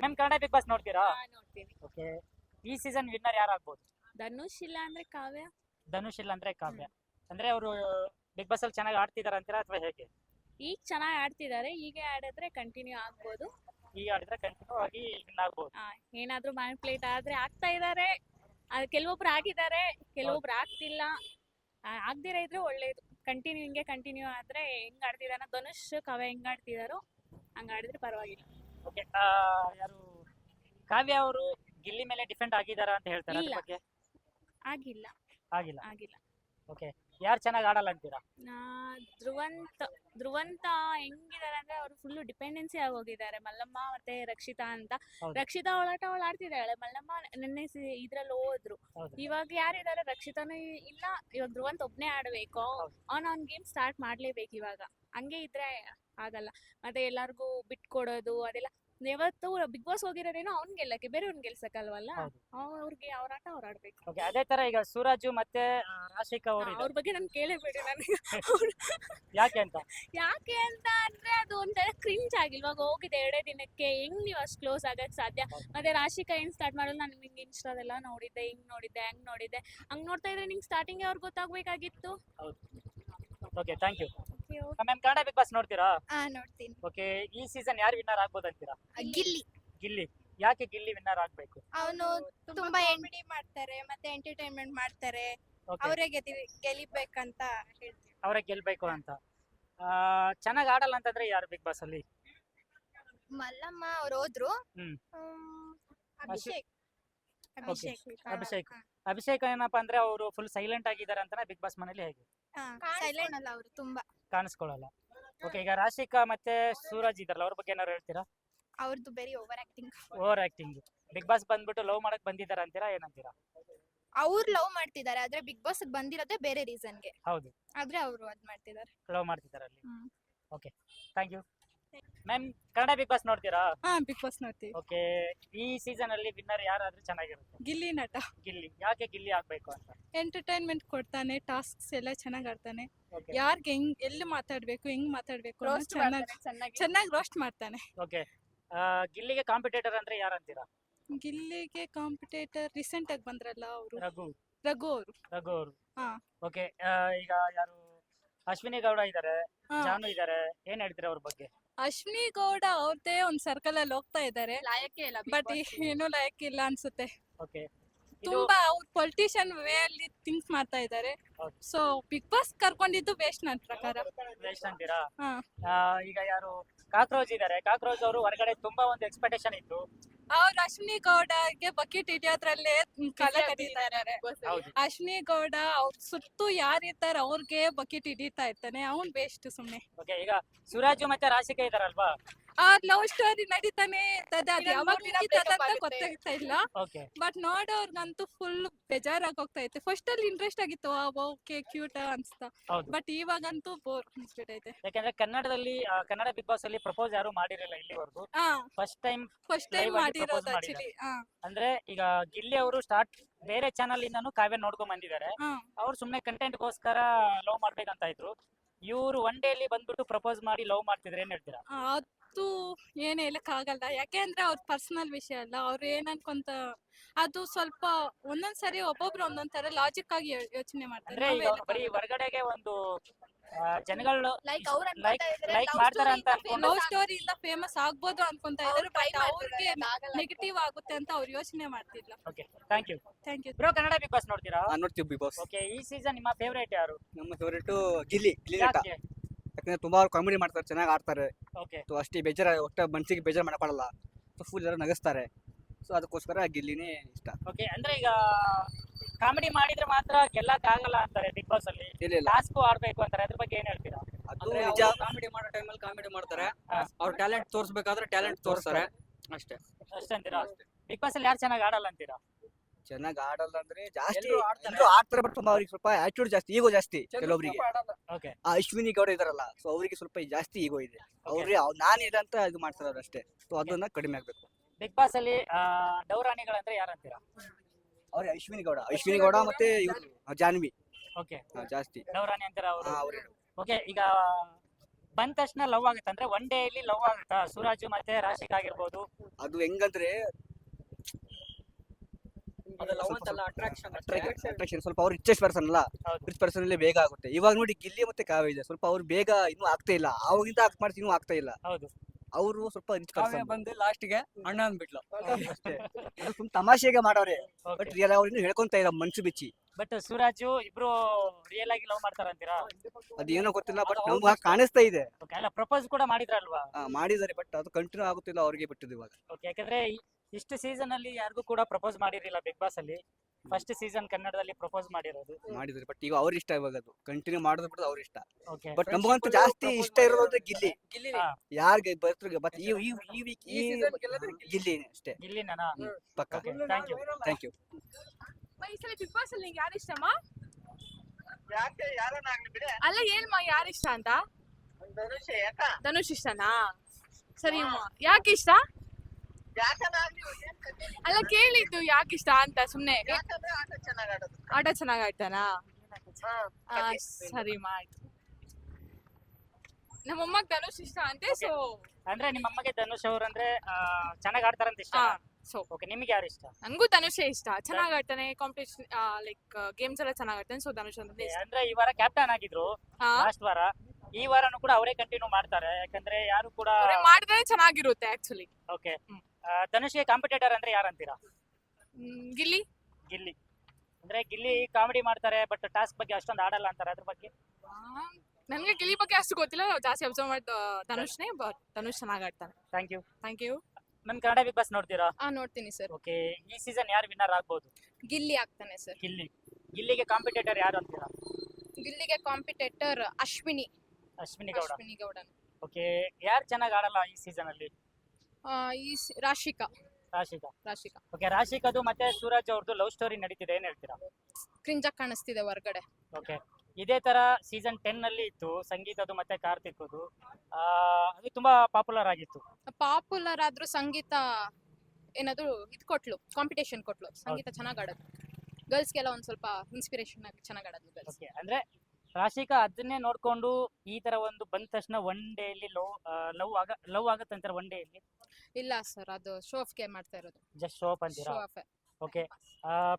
Ma'am Kannada big boss ನೋಡ್ತೀರಾ? ನೋಡ್ತೀನಿ. Okay ಈ ಸೀಸನ್ ವಿನ್ನರ್ ಯಾರಾಗ್ಬೋದು? ಧನುಷ್ ಇಲ್ಲ ಅಂದ್ರೆ ಕಾವ್ಯ? ಧನುಷ್ ಇಲ್ಲ ಅಂದ್ರೆ ಕಾವ್ಯ. ಅಂದ್ರೆ ಅವರು ಬಿಗ್ ಬಾಸ್ ಅಲ್ಲಿ ಚೆನ್ನಾಗಿ ಆಡ್ತಿದಾರ ಅಂತೀರಾ ಅಥವಾ ಹೇಗೆ? ಈಗ ಚೆನ್ನಾಗಿ ಆಡ್ತಿದ್ದಾರೆ ಹೀಗೆ ಆಡಿದ್ರೆ ಕಂಟಿನ್ಯೂ ಆಗ್ಬೋದು. ಈ ಆಡಿದ್ರೆ ಕಂಟಿನ್ಯೂ ಆಗಿ ವಿನ್ ಆಗ್ಬೋದು. ಆ, ಏನಾದ್ರೂ ಮ್ಯಾನಿಪ್ಯುಲೇಟ್ ಆದ್ರೆ ಆಗ್ತಾ ಇದ್ದಾರೆ ಕೆಲವೊಬ್ರು ಆಗಿದ್ದಾರೆ ಕೆಲವೊಬ್ರು ಆಗ್ತಿಲ್ಲ. ಆ, ಆಗ್ದಿರ ಇದ್ರೆ ಒಳ್ಳೇದು. ಕಂಟಿನ್ಯೂ ಹಿಂಗೆ ಕಂಟಿನ್ಯೂ ಆದ್ರೆ ಹೆಂಗ್ ಆಡ್ತಿದಾನ ಧನುಷ್ ಕಾವ್ಯ ಹೆಂಗ್ ಆಡ್ತಿದಾರೋ ಹಂಗ್ ಆಡಿದ್ರೆ ಪರವಾಗಿಲ್ಲ. ಓಕೆ ಯಾರು? ಕಾವ್ಯ ಅವರು ಗಿಲ್ಲಿ ಮೇಲೆ ಡಿಫೆಂಡ್ ಆಗಿದಾರ ಅಂತ ಹೇಳ್ತಾರೆ ಅದ್ರ ಇಲ್ಲ. ಬಗ್ಗೆ? ಆಗಿಲ್ಲ. ಆಗಿಲ್ಲ. ಆಗಿಲ್ಲ. ಓಕೆ ಯಾರು ಚೆನ್ನಾಗಿ ಆಡಲ್ಲ ಅಂತೀರಾ? ಆ, ಧ್ರುವಂತ ಧ್ರುವಂತ ಹೆಂಗಿದಾರೆ ಅಂದ್ರೆ ಅವ್ರು ಫುಲ್ ಡಿಪೆಂಡೆನ್ಸಿ ಆಗಿ ಹೋಗಿದ್ದಾರೆ. ಮಲ್ಲಮ್ಮ ಮತ್ತೆ ರಕ್ಷಿತಾ ಅಂತ. ಹೌದು. ರಕ್ಷಿತಾ ಒಳಾಟ ಅವಳು ಆಡ್ತಿದ್ದಾಳೆ. ಮಲ್ಲಮ್ಮ ನಿನ್ನೆ ಸಿ- ಇದ್ರಲ್ಲಿ ಹೋದ್ರು. ಹೌದು. ಇವಾಗ ಯಾರಿದ್ದಾರೆ ರಕ್ಷಿತಾನು ಇಲ್ಲ. ಇವಾಗ ಧ್ರುವಂತ ಒಬ್ನೇ ಆಡ್ಬೇಕು. ಹೌದು. ಅವ್ನ್ ಅವ್ನ್ ಗೇಮ್ ಸ್ಟಾರ್ಟ್ ಮಾಡ್ಲೇಬೇಕು ಇವಾಗ. ಹಂಗೆ ಇದ್ರೆ ಆಗಲ್ಲ. ಮತ್ತೆ ಎಲ್ಲಾರ್ಗೂ ಬಿಟ್ಕೊಡೋದು ಅದೆಲ್ಲ. ಯಾವತ್ತು ಬಿಗ್ ಬಾಸ್ ಹೋಗಿರೋದೇನೋ ಅವ್ನ್ ಗೆಲ್ಲಕ್ಕೆ ಬೇರೆಯವ್ನ್ ಗೆಲ್ಸಕ್ಕಲ್ವಲ್ಲ? ಹೌದು. ಅವ್ರಿಗೆ ಅವ್ರ ಆಟ ಅವ್ರ ಆಡ್ಬೇಕು. ಓಕೆ ಅದೇ ತರ ಈಗ ಸೂರಜು ಮತ್ತೆ ಆ, ರಾಶಿಕಾ ಅವರು ಅವ್ರ ಬಗ್ಗೆ ನನ್ ಕೇಳಬೇಡಿ ನನಗೆ ಯಾಕೆ ಅಂತ? ಯಾಕೆ ಅಂತ ಅಂದ್ರೆ ಅದು ಒಂಥರ ಕ್ರಿಂಜ್ ಆಗಿಲ್ವಾಗ ಹೋಗಿದೆ ಎರಡೇ ದಿನಕ್ಕೆ ಹೆಂಗ್ ನೀವು ಅಷ್ಟು ಕ್ಲೋಸ್ ಆಗಕ್ ಸಾಧ್ಯ? ಮತ್ತೆ ರಾಶಿಕಾ ಏನ್ ಸ್ಟಾರ್ಟ್ ಮಾಡಲ್ಲ ನಾನು ನಿಮ್ಗೆ ಇನ್ಸ್ಟಾದೆಲ್ಲ ನೋಡಿದ್ದೆ ಹಿಂಗ್ ನೋಡಿದ್ದೆ ಹಂಗ್ ನೋಡಿದ್ದೆ. ಹಂಗ್ ನೋಡ್ತಾ ಇದ್ರೆ ನಿಂಗೆ ಸ್ಟಾರ್ಟಿಂಗ್ ಅವ್ರಿಗೆ ಗೊತ್ತಾಗ್ಬೇಕಾಗಿತ್ತು. Okay thank you Okay. Ma'am Kannada big boss ನೋಡ್ತೀರಾ? ಹಾ ನೋಡ್ತೀನಿ. ಓಕೆ ಈ ಸೀಸನ್ ಯಾರು ವಿನ್ನರ್ ಆಗ್ಬೋದು ಅಂತೀರಾ ಗಿಲ್ಲಿ. ಗಿಲ್ಲಿ. ಯಾಕೆ ಗಿಲ್ಲಿ ವಿನ್ನರ್ ಆಗ್ಬೇಕು? ಅವನು ತುಂಬಾ ಕಾಮಿಡಿ ಮಾಡ್ತಾರೆ ಮತ್ತೆ ಎಂಟರ್ಟೈನ್ಮೆಂಟ್ ಮಾಡ್ತಾರೆ. ಅವರೇ ಗೆದಿ ಗೆಲಿಬೇಕಂತ ಹೇಳ್ತೀನಿ ಅವರೇ ಗೆಲ್ಬೇಕು ಅಂತ. ಚೆನ್ನಾಗಿ ಆಡಲ್ಲ ಅಂತಂದ್ರೆ ಯಾರು ಬಿಗ್ ಬಾಸ್ ಅಲ್ಲಿ? ಮಲ್ಲಮ್ಮ ಅವ್ರು ಹೋದ್ರು. ಹ್ಮ್. ಹ್ಮ್, ಅಶಿ- ಅಭಿಷೇಕ್. ಅಭಿಷೇಕ್ ಅಭಿಷೇಕ್. ಅಭಿಷೇಕ್. ಏನಪ್ಪಾ ಅಂದ್ರೆ ಅವರು ಫುಲ್ ಸೈಲೆಂಟ್ ಆಗಿದ್ದಾರೆ ಅಂತ ಬಿಗ್ ಬಾಸ್ ಮನೇಲಿ ಹೇಗೆ? ಸೈಲೆಂಟ್ ಅಲ್ಲ ಅವರು ತುಂಬಾ. ಕಾಣಿಸ್ಕೊಳ್ಳಲ್ಲ. ಓಕೆ ಈಗ ರಾಶಿಕಾ ಮತ್ತೆ ಸೂರಜ್ ಇದ್ರಲ್ಲ ಅವ್ರ ಬಗ್ಗೆ ಏನಾದ್ರು ಹೇಳ್ತೀರಾ? ಅವ್ರದ್ದು ಬೇರೆ over acting over acting big boss ಬಂದ್ಬಿಟ್ಟು ಲವ್ ಮಾಡಕ್ ಬಂದಿದಾರ ಅಂತೀರಾ ಏನಂತೀರಾ? ಅವ್ರು ಲವ್ ಮಾಡ್ತಿದ್ದಾರೆ ಆದ್ರೆ ಬಿಗ್ ಬಾಸ್ ಬಂದಿರೋದೇ ಬೇರೆ ರೀಸನ್ಗೆ ಹೌದು. ಆದ್ರೆ ಅವರು ಅದ್ ಮಾಡ್ತಿದ್ದಾರೆ. ಲವ್ ಮಾಡ್ತಿದಾರೆ ಅಲ್ಲಿ. ಹ್ಮ್. Okay thank you ma'am Kannada big boss ನೋಡ್ತೀರಾ? ಹಾ ಬಿಗ್ ಬಾಸ್ ನೋಡ್ತೀವಿ. ಓಕೆ ಈ ಸೀಸನ್ ಅಲ್ಲಿ ವಿನ್ನರ್ ಯಾರಾದ್ರೂ ಚೆನ್ನಾಗಿರುತ್ತೆ? ಗಿಲ್ಲಿ ನಟ. ಗಿಲ್ಲಿ. ಯಾಕೆ ಗಿಲ್ಲಿ ಆಗ್ಬೇಕು ಅಂತ? ಎಂಟರ್ಟೈನ್ಮೆಂಟ್ ಕೊಡ್ತಾನೆ ಟಾಸ್ಕ್ಸ್ ಎಲ್ಲ ಚೆನ್ನಾಗ್ ಆಡ್ತಾನೆ. ಯಾರ್ಗೆ ಯಾರ್ಗ್ ಹೆಂಗ್ ಎಲ್ಲಿ ಮಾತಾಡ್ಬೇಕು ಹೆಂಗ್ ಮಾತಾಡ್ಬೇಕು Roast ಚೆನ್ನಾಗಿ ಮಾಡ್ತಾರೆ ಚೆನ್ನಾಗಿ. ಚೆನ್ನಾಗಿ ರೋಸ್ಟ್ ಮಾಡ್ತಾನೆ. ಓಕೆ ಗಿಲ್ಲಿಗೆ ಕಾಂಪಿಟೇಟರ್ ಅಂದ್ರೆ ಯಾರಂತೀರಾ ಗಿಲ್ಲಿಗೆ ಕಾಂಪಿಟೇಟರ್ ರೀಸೆಂಟ್ ಆಗಿ ಬಂದ್ರಲ್ಲ ಅವರು. ರಘು. ರಘು ಅವರು. ರಘು ಅವರು. ಹಾ. ಓಕೆ ಈಗ ಯಾರು ಅಶ್ವಿನಿ ಗೌಡ ಇದಾರೆ. ಜಾನು ಇದಾರೆ ಏನ್ ಹೇಳ್ತೀರಾ ಅವ್ರ ಬಗ್ಗೆ? ಅಶ್ವಿನಿ ಗೌಡ ಅವ್ರದೇ ಒಂದ್ ಸರ್ಕಲ್ ಅಲ್ಲಿ ಹೋಗ್ತಾ ಇದ್ದಾರೆ ಲಾಯಕ್ಕೆ ಇಲ್ಲ ಬಟ್ ಏನು ಲೈಕ್ ಇಲ್ಲ ಅನ್ಸುತ್ತೆ. ಓಕೆ ತುಂಬಾ ಅವ್ರ ಪೊಲಿಟಿಷಿಯನ್ ವೇ ಅಲ್ಲಿ ಥಿಂಕ್ ಮಾಡ್ತಾ ಇದ್ದಾರೆ. ಸೊ ಬಿಗ್ ಬಾಸ್ ಕರ್ಕೊಂಡಿದ್ದು ವೇಸ್ಟ್ ನನ್ನ ಪ್ರಕಾರ. ವೇಸ್ಟ್ ಅಂತೀರಾ? ಹಾ. ಆ, ಈಗ ಯಾರು ಕಾಕ್ರೋಚ್ ಇದಾರೆ. ಕಾಕ್ರೋಚ್ ಅವರು ಹೊರಗಡೆ ತುಂಬಾ ಒಂದು ಎಕ್ಸ್ಪೆಕ್ಟೇಷನ್ ಇತ್ತು. ಅವ್ರ ಅಶ್ವಿನಿ ಗೌಡಗೆ ಬಕೆಟ್ ಹಿಡಿಯೋದ್ರಲ್ಲೇ ಕಲೆ ಕರೀತಾರೆ ಅಶ್ವಿನಿ ಗೌಡ ಅವ್ರ ಸುತ್ತು ಯಾರಿದ್ದಾರೆ ಅವ್ರಿಗೆ ಬಕೆಟ್ ಹಿಡಿತಾ ಇರ್ತಾನೆ. ಅವ್ನ್ ಬೇಸ್ಟ್ ಸುಮ್ನೆ. ಓಕೆ ಈಗ ಸುರಾಜು ಮತ್ತೆ ರಾಶಿಕ ಇದಾರಲ್ವಾ? ಆ ಲವ್ ಸ್ಟೋರಿ ನಡೀತಾನೆ ಇರ್ತದೆ. ಅದು ಇನ್ನೊಂದ್ ಯಾವಾಗ ಮೂರ್ ದಿನ ಮುಗೀತದೆ breakup ಅಂತ ಗೊತ್ತಾಗ್ತಾ ಇಲ್ಲ. ಓಕೆ ಬಟ್ ನೋಡೋರ್ಗಂತೂ ಫುಲ್ ಬೇಜಾರಾಗಿ ಹೋಗ್ತಾ ಇತ್ತು. ಫಸ್ಟ್ ಅಲ್ಲಿ ಇಂಟ್ರೆಸ್ಟ್ ಆಗಿತ್ತು. ಓಕೆ ಕ್ಯೂಟ್ ಅನ್ಸ್ತಾ. ಹೌದು. ಬಟ್ ಇವಾಗಂತೂ ಬೋರ್ ಅನ್ಸ್ಬಿಟ್ಟೈತೆ ಯಾಕಂದ್ರೆ ಕನ್ನಡದಲ್ಲಿ ಆ, ಕನ್ನಡ ಬಿಗ್ ಬಾಸ್ ಅಲ್ಲಿ ಪ್ರಪೋಸ್ ಯಾರು ಮಾಡಿರಲಿಲ್ಲ ಇಲ್ಲಿವರೆಗೂ. ಹಾ first time first time Live ಆಗಿ propose ಮಾಡಿರೋದು. ಆಕ್ಚುಲಿ ಹಾ ಅಂದ್ರೆ ಈಗ ಗಿಲ್ಲಿ ಅವರು ಸ್ಟಾರ್ಟ್ ಬೇರೆ ಚಾನಲ್ ಇಂದನು ಕಾವ್ಯ ನೋಡ್ಕೊಂಡ್ ಬಂದಿದ್ದಾರೆ. ಹಾ. ಅವ್ರು ಸುಮ್ನೆ ಕಂಟೆಂಟ್ ಗೋಸ್ಕರ ಲವ್ ಮಾಡ್ಬೇಕಂತ ಇದ್ರು. ಇವ್ರು ಒನ್ ಡೇ ಅಲ್ಲಿ ಬಂದ್ಬಿಟ್ಟು ಪ್ರಪೋಸ್ ಮಾಡಿ ಲವ್ ಮಾಡ್ತಿದ್ರೆ ಏನ್ ಹೇಳ್ತೀರಾ? ಅದು ಏನ್ ಹೇಳಕ್ಕಾಗಲ್ಲ ಯಾಕೆಂದ್ರೆ ಅವ್ರ ಪರ್ಸನಲ್ ವಿಷಯ ಅಲ್ಲ. ಅವ್ರು ಏನ್ ಅನ್ಕೊಂತ ಅದು ಸ್ವಲ್ಪ ಒಂದೊಂದ್ಸರಿ ಒಬ್ಬೊಬ್ರು ಒಂದೊಂದ್ ತರ ಲಾಜಿಕ್ ಆಗಿ ಯೋಚನೆ ಮಾಡ್ತಾರೆ. ಈಗ ಬರೀ ಹೊರಗಡೆಗೆ ಒಂದು ಜನಗಳು ಲೈಕ್ ಅವ್ರ ಲೈಕ್ ಲೈಕ್ ಮಾಡ್ತಾರೆ ಅಂತ ಅನ್ಕೊಂಡು ಲವ್ ಸ್ಟೋರಿ ಇಂದ ಫೇಮಸ್ ಆಗ್ಬೋದು ಅನ್ಕೊಂತ ಇದ್ದಾರೆ ಬಟ್ ಅವ್ರಿಗೆ ನೆಗೆಟಿವ್ ಆಗುತ್ತೆ ಅಂತ ಅವ್ರು ಯೋಚನೆ ಮಾಡ್ತಿಲ್ಲ. Okay thank you thank you bro Kannada big boss ನೋಡ್ತೀರಾ? ಹಾ ನೋಡ್ತೀವಿ ಬಿಗ್ ಬಾಸ್ ಓಕೆ ಈ ಸೀಸನ್ ನಿಮ್ಮ ಫೇವರೇಟ್ ಯಾರು? ನಮ್ಮ ಫೇವರೇಟ್ ಗಿಲ್ಲಿ ಗಿಲ್ಲಿ ನಟ ಯಾಕೆ? ಯಾಕಂದ್ರೆ ತುಂಬಾ ಕಾಮಿಡಿ ಮಾಡ್ತಾರೆ ಚೆನ್ನಾಗಿ ಆಡ್ತಾರೆ. ಓಕೆ ಸೊ ಅಷ್ಟೇ ಬೇಜಾರ ಒಟ್ಟ ಮನ್ಸಿಗೆ ಬೇಜಾರು ಮಾಡಕೊಳ್ಳಲ್ಲ ಸೊ ಫುಲ್ ಎಲ್ಲರೂ ನಗಿಸ್ತಾರೆ. ಸೊ ಅದಕ್ಕೋಸ್ಕರ ಗಿಲ್ಲಿನೇ ಇಷ್ಟ. ಓಕೆ ಅಂದ್ರೆ ಈಗ ಕಾಮಿಡಿ ಮಾಡಿದ್ರೆ ಮಾತ್ರ ಗೆಲ್ಲಕ್ ಆಗಲ್ಲ ಅಂತಾರೆ ಬಿಗ್ ಬಾಸ್ ಅಲ್ಲಿ. ಇಲ್ಲ ಇಲ್ಲ. ಟಾಸ್ಕ್ ಆಡ್ಬೇಕು ಅಂತಾರೆ ಅದ್ರ ಬಗ್ಗೆ ಏನ್ ಹೇಳ್ತೀರಾ? ಅದು ನಿಜ. ಕಾಮಿಡಿ ಮಾಡೋ ಟೈಮಲ್ಲಿ ಕಾಮಿಡಿ ಮಾಡ್ತಾರೆ. ಅವ್ರ ಟ್ಯಾಲೆಂಟ್ ತೋರಿಸ್ಬೇಕಾದ್ರೆ ಟ್ಯಾಲೆಂಟ್ ತೋರಿಸ್ತಾರೆ. ಅಷ್ಟೇ. ಅಷ್ಟೇ ಅಂತೀರಾ? ಬಿಗ್ ಬಾಸ್ ಅಲ್ಲಿ ಯಾರು ಚೆನ್ನಾಗಿ ಆಡಲ್ಲ ಅಂತೀರಾ? ಚೆನ್ನಾಗಿ ಆಡಲ್ಲ ಅಂದ್ರೆ ಜಾಸ್ತಿ ಎಲ್ರೂ ಆಡ್ತಾರೆ. ಎಲ್ಲರೂ ಆಡ್ತಾರೆ ಬಟ್ ತುಂಬಾ ಅವ್ರಿಗೆ ಸ್ವಲ್ಪ ಆಟಿಟ್ಯೂಡ್ ಜಾಸ್ತಿ ಈಗೋ ಜಾಸ್ತಿ ಕೆಲವೊಬ್ರಿಗೆ. ಓಕೆ ಆ ಅಶ್ವಿನಿ ಗೌಡ ಇದಾರಲ್ಲ ಸೊ ಅವರಿಗೆ ಸ್ವಲ್ಪ ಜಾಸ್ತಿ ಈಗೋ ಇದೆ. ಅವ್ರಿ ನಾನು ಇದೆ ಅಂತ ಇದು ಮಾಡ್ತಾರ ಅವ್ರು ಅಷ್ಟೇ. ಸೊ ಅದನ್ನ ಕಡಿಮೆ ಆಗ್ಬೇಕು. ಬಿಗ್ ಬಾಸ್ ಅಲ್ಲಿ ಆ, ಡೌರಾಣಿಗಳಂದ್ರೆ ಯಾರಂತೀರಾ? ಅವ್ರಿಗೆ ಅಶ್ವಿನಿ ಗೌಡ ಅಶ್ವಿನಿ ಗೌಡ ಮತ್ತೆ ಇವ್ರು ಜಾನ್ವಿ. ಓಕೆ. ಹಾ, ಜಾಸ್ತಿ. ನವರಾಣಿ ಅಂತಾರ ಅವರು ಹಾ ಅವ್ರು ಓಕೆ ಈಗ ಬಂದ ತಕ್ಷಣ ಲವ್ ಆಗುತ್ತೆ? ಅಂದ್ರೆ ಒನ್ ಡೇ ಅಲ್ಲಿ ಲವ್ ಆಗುತ್ತಾ? ಸುರಾಜ್ ಮತ್ತೆ ರಾಶಿಕ್ ಆಗಿರ್ಬೋದು. ಅದು ಹೆಂಗಂದ್ರೆ ಅದು ಲವ್ ಅಂತಲ್ಲ ಅಟ್ರಾಕ್ಷನ್ ಸ್ವಲ್ಪ ಅವ್ರು ರಿಚೆಸ್ಟ್ ಪರ್ಸನ್ ಅಲ್ಲ? ಹೌದು. ರಿಚ್ ಪರ್ಸನ್ ಅಲ್ಲಿ ಬೇಗ ಆಗುತ್ತೆ. ಇವಾಗ ನೋಡಿ ಗಿಲ್ಲಿ ಮತ್ತೆ ಕಾವ್ಯ ಇದೆ. ಸ್ವಲ್ಪ ಅವ್ರು ಬೇಗ ಇನ್ನೂ ಆಗ್ತಾ ಇಲ್ಲ. ಅವಾಗಿಂದ ಆಕ್ಟ್ ಮಾಡ್ತೀನಿ ಇನ್ನೂ ಆಗ್ತಾ ಇಲ್ಲ. ಹೌದು. ಅವರು ಸ್ವಲ್ಪ ರಿಚ್ ಕಾವ್ಯ ಪರ್ಸನ್ ಬಂದು ಲಾಸ್ಟ್ಗೆ ಅಣ್ಣ ಅಂದ್ಬಿಟ್ಲು. ಸುಮ್ ತಮಾಷೆಗೆ ಮಾಡವ್ರೆ ಬಟ್ ರಿಯಲ್ ಅವ್ರು ಇನ್ನೂ ಹೇಳ್ಕೊಂತ ಇಲ್ಲ ಮನ್ಸು ಬಿಚ್ಚಿ. ಬಟ್ ಸೂರಾಜು ಇಬ್ರು ರಿಯಲ್ ಆಗಿ ಲವ್ ಮಾಡ್ತಾರಂತೀರಾ ಅದೇನೋ ಗೊತ್ತಿಲ್ಲ ಬಟ್ ನಮ್ಗೆ ಕಾಣಿಸ್ತಾ ಇದೆ. ಪ್ರಪೋಸ್ ಕೂಡ ಮಾಡಿದ್ರಲ್ವಾ? ಆ, ಮಾಡಿದ್ದಾರೆ ಬಟ್ ಅದು ಕಂಟಿನ್ಯೂ ಆಗುತ್ತಿಲ್ಲ ಅವ್ರಿಗೆ ಬಿಟ್ಟಿದ್ದು ಇವಾಗ. ಓಕೆ ಯಾಕಂದ್ರೆ ಈ- ಇಷ್ಟು ಸೀಸನ್ ಅಲ್ಲಿ ಯಾರಿಗೂ ಕೂಡ ಪ್ರಪೋಸ್ ಮಾಡಿರಲಿಲ್ಲ ಬಿಗ್ ಬಾಸ್ ಅಲ್ಲಿ. ಫಸ್ಟ್ ಸೀಸನ್ ಕನ್ನಡದಲ್ಲಿ ಪ್ರಪೋಸ್ ಮಾಡಿರೋದು. ಮಾಡಿದ್ರು ಬಟ್ ಈಗ ಅವ್ರ ಇಷ್ಟ ಇವಾಗ ಅದು. ಕಂಟಿನ್ಯೂ ಮಾಡೋದು ಬಿಟ್ಟು ಅವ್ರ ಇಷ್ಟ. ಓಕೆ ಬಟ್ ನಮಗಂತೂ ಜಾಸ್ತಿ ಇಷ್ಟ ಇರೋದು ಅಂದ್ರೆ ಗಿಲ್ಲಿ. ಗಿಲ್ಲಿ. ಯಾರ್ಗೆ ಬರ್ತ್ರು ಬಟ್ ಈ ಈ ಈ ವೀಕ್ ಈ ಗಿಲ್ಲಿ. ಅಷ್ಟೇ. ಇಲ್ಲಿನ ಪಕ್ಕ. Okay thank you thank you ಈ ಸಲ ಬಿಗ್ ಬಾಸ್ ಅಲ್ಲಿ ನಿಂಗೆ ಯಾರು ಇಷ್ಟಮ್ಮ? ಅಲ್ಲ ಹೇಳ್ಮ ಯಾರು ಇಷ್ಟ ಅಂತ? ಧನುಷ್ ಇಷ್ಟನಾ? ಸರಿ ಅಮ್ಮ. ಯಾಕೆ ಇಷ್ಟ? ಅಲ್ಲ ಕೇಳಿದ್ದು ಯಾಕೆ ಇಷ್ಟ ಅಂತ ಸುಮ್ನೆ. ಆಟ ಚೆನ್ನಾಗ್ ಆಡ್ತಾನಾ ಆ, ಸರಿ ಆಯ್ತು ನಮ್ಮಮ್ಮಗ್ ಧನುಷ್ ಇಷ್ಟ ಅಂತೆ ಸೊ. ಅಂದ್ರೆ ನಿಮ್ಮ ಅಮ್ಮಗೆ ಧನುಷ್ ಅವ್ರು ಅಂದ್ರೆ ಚೆನ್ನಾಗ್ ಆಡ್ತಾರಂತ ಇಷ್ಟ? ಸೊ. ಓಕೆ ನಿಮ್ಗೆ ಯಾರು ಇಷ್ಟ? ನಂಗೂ ಧನುಷೇ ಇಷ್ಟ. ಚೆನ್ನಾಗ್ ಆಡ್ತಾನೆ ಕಾಂಪಿಟೇಷನ್ ಲೈಕ್ ಗೇಮ್ಸ್ ಎಲ್ಲ ಚೆನ್ನಾಗ್ ಆಡ್ತಾನೆ ಸೊ ಧನುಷ್ ಅಂದ್ರೆ ಇಷ್ಟ. ಅಂದ್ರೆ ಈ ವಾರ ಕ್ಯಾಪ್ಟನ್ ಆಗಿದ್ರು ಹಾ. ಲಾಸ್ಟ್ ವಾರ. ಈ ವಾರನೂ ಕೂಡ ಅವರೇ ಕಂಟಿನ್ಯೂ ಮಾಡ್ತಾರೆ ಯಾಕಂದ್ರೆ ಯಾರು ಕೂಡ ಅವ್ರೇ ಮಾಡಿದ್ರೆ ಚೆನ್ನಾಗಿರುತ್ತೆ ಆಕ್ಚುಲಿ ಓಕೆ. ಹ್ಮ್. ಧನುಷ್ಗೆ ಕಾಂಪಿಟೇಟರ್ ಅಂದ್ರೆ ಯಾರಂತೀರಾ ಗಿಲ್ಲಿ? ಗಿಲ್ಲಿ. ಅಂದ್ರೆ ಗಿಲ್ಲಿ ಕಾಮಿಡಿ ಮಾಡ್ತಾರೆ ಬಟ್ ಟಾಸ್ಕ್ ಬಗ್ಗೆ ಅಷ್ಟೊಂದು ಆಡಲ್ಲ ಅಂತಾರೆ ಅದ್ರ ಬಗ್ಗೆ? ನನಗೆ ಗಿಲ್ಲಿ ಬಗ್ಗೆ ಅಷ್ಟು ಗೊತ್ತಿಲ್ಲ. ಜಾಸ್ತಿ ಅಬ್ಸರ್ವ್ ಮಾಡಿ ಧನುಷ್ನೇ ಬಟ್ ಧನುಷ್ ಚೆನ್ನಾಗಿ ಆಡ್ತಾನೆ. ಥ್ಯಾಂಕ್ ಯು ಥ್ಯಾಂಕ್ ಯು ನಮ್ ಕನ್ನಡ ಬಿಗ್ ಬಾಸ್ ನೋಡ್ತೀರಾ? ಹಾ ನೋಡ್ತೀನಿ ಸರ್ ಓಕೆ ಈ ಸೀಸನ್ ಯಾರು ವಿನ್ನರ್ ಆಗ್ಬೋದು? ಗಿಲ್ಲಿ ಆಗ್ತಾನೆ ಸರ್ ಗಿಲ್ಲಿ. ಗಿಲ್ಲಿಗೆ ಕಾಂಪಿಟೇಟರ್ ಯಾರು ಅಂತೀರಾ? ಗಿಲ್ಲಿಗೆ ಕಾಂಪಿಟೇಟರ್ ಅಶ್ವಿನಿ. ಅಶ್ವಿನಿ ಗೌಡ. ಅಶ್ವಿನಿ ಗೌಡ ಓಕೆ ಯಾರು ಚೆನ್ನಾಗಿ ಆಡಲ್ಲ ಈ ಸೀಸನ್ ಅಲ್ಲಿ? ಆ, ಈ ಸ- ರಾಶಿಕಾ. ರಾಶಿಕಾ. ರಾಶಿಕಾ. ಓಕೆ ರಾಶಿಕದು ಮತ್ತೆ ಸೂರಜ್ ಅವ್ರದ್ದು ಲವ್ ಸ್ಟೋರಿ ನಡೀತಿದೆ ಏನ್ ಹೇಳ್ತೀರಾ? ಕ್ರಿಂಜಾಗ್ ಕಾಣಿಸ್ತಿದೆ ಹೊರಗಡೆ. ಓಕೆ ಇದೇ ತರ ಸೀಸನ್ ಟೆನ್ ಅಲ್ಲಿ ಇತ್ತು ಸಂಗೀತದು ಮತ್ತೆ ಕಾರ್ತಿಕ್ದು ಆ, ಅದು ತುಂಬಾ ಪಾಪ್ಯುಲರ್ ಆಗಿತ್ತು. ಪಾಪ್ಯುಲರ್ ಆದ್ರೂ ಸಂಗೀತ ಏನಾದ್ರು ಇದು ಕೊಟ್ಲು ಕಾಂಪಿಟೇಷನ್ ಕೊಟ್ಲು. ಸಂಗೀತ ಚೆನ್ನಾಗ್ ಆಡೋದು ಗರ್ಲ್ಸ್ಗೆಲ್ಲ ಒಂದ್ ಸ್ವಲ್ಪ ಇನ್ಸ್ಪಿರೇಷನ್ ಆಗಿ ಚೆನ್ನಾಗ್ ಆಡೋದು ಗರ್ಲ್ಸ್ ಓಕೆ ಅಂದ್ರೆ ರಾಶಿಕಾ ಅದನ್ನೇ ನೋಡ್ಕೊಂಡು ಈ ತರ ಒಂದು ಬಂದ ತಕ್ಷಣ ಒನ್ ಡೇ ಅಲ್ಲಿ ಲವ್ ಲವ್ ಆಗ ಲವ್ ಆಗತ್ತಂತಾರೆ ಒನ್ ಡೇ ಅಲ್ಲಿ? ಇಲ್ಲ ಸರ್ ಅದು ಶೋಫ್ ಕೇ ಮಾಡ್ತಾ ಇರೋದು. ಜಸ್ಟ್ ಶೋ ಅಪ್ ಅಂತೀರಾ? Show off okay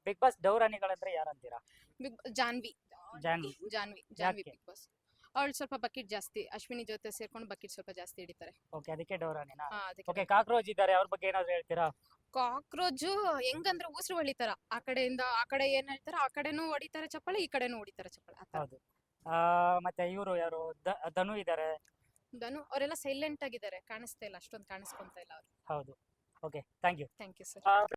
big boss ಡೌರಾಣಿಗಳಂದ್ರೆ ಯಾರಂತೀರಾ ಬಿಗ್ ಜಾನ್ವಿ ಜಾನ್ವಿ. ಜಾನ್ವಿ. ಜಾನ್ವಿ ಯಾಕೆ? ಬಿಗ್ ಬಾಸ್ ಅವಳು ಸ್ವಲ್ಪ ಬಕೆಟ್ ಜಾಸ್ತಿ ಅಶ್ವಿನಿ ಜೊತೆ ಸೇರ್ಕೊಂಡು ಬಕೆಟ್ ಸ್ವಲ್ಪ ಜಾಸ್ತಿ ಹಿಡಿತಾರೆ. ಓಕೆ ಅದಕ್ಕೆ ಡೌರಾಣಿನಾ ಹಾ ಅದಕ್ಕೆ ಓಕೆ ಕಾಕ್ರೋಜ್ ಇದ್ದಾರೆ ಅವ್ರ ಬಗ್ಗೆ ಏನಾದ್ರು ಹೇಳ್ತೀರಾ? ಕಾಕ್ರೋಜ್ ಹೆಂಗಂದ್ರೆ ಉಸಿರು ಹೊಳಿತಾರ. ಆ ಕಡೆಯಿಂದ ಆ ಕಡೆ ಏನ್ ಹೇಳ್ತಾರ? ಆ ಕಡೆನೂ ಹೊಡಿತಾರೆ ಚಪ್ಪಳೆ ಈ ಕಡೆನೂ ಹೊಡಿತಾರೆ ಚಪ್ಪಳೆ ಆ ಹೌದು. ಆ, ಮತ್ತೆ ಇವರು ಯಾರು? ದ- ಧನು ಇದ್ದಾರೆ ಧನು ಅವರೆಲ್ಲ ಸೈಲೆಂಟ್ ಆಗಿದ್ದಾರೆ. ಕಾಣಿಸ್ತಾ ಇಲ್ಲ ಅಷ್ಟೊಂದು ಕಾಣಿಸ್ಕೊಂತ ಇಲ್ಲ ಅವ್ರು. ಹೌದು. Okay thank you thank you sir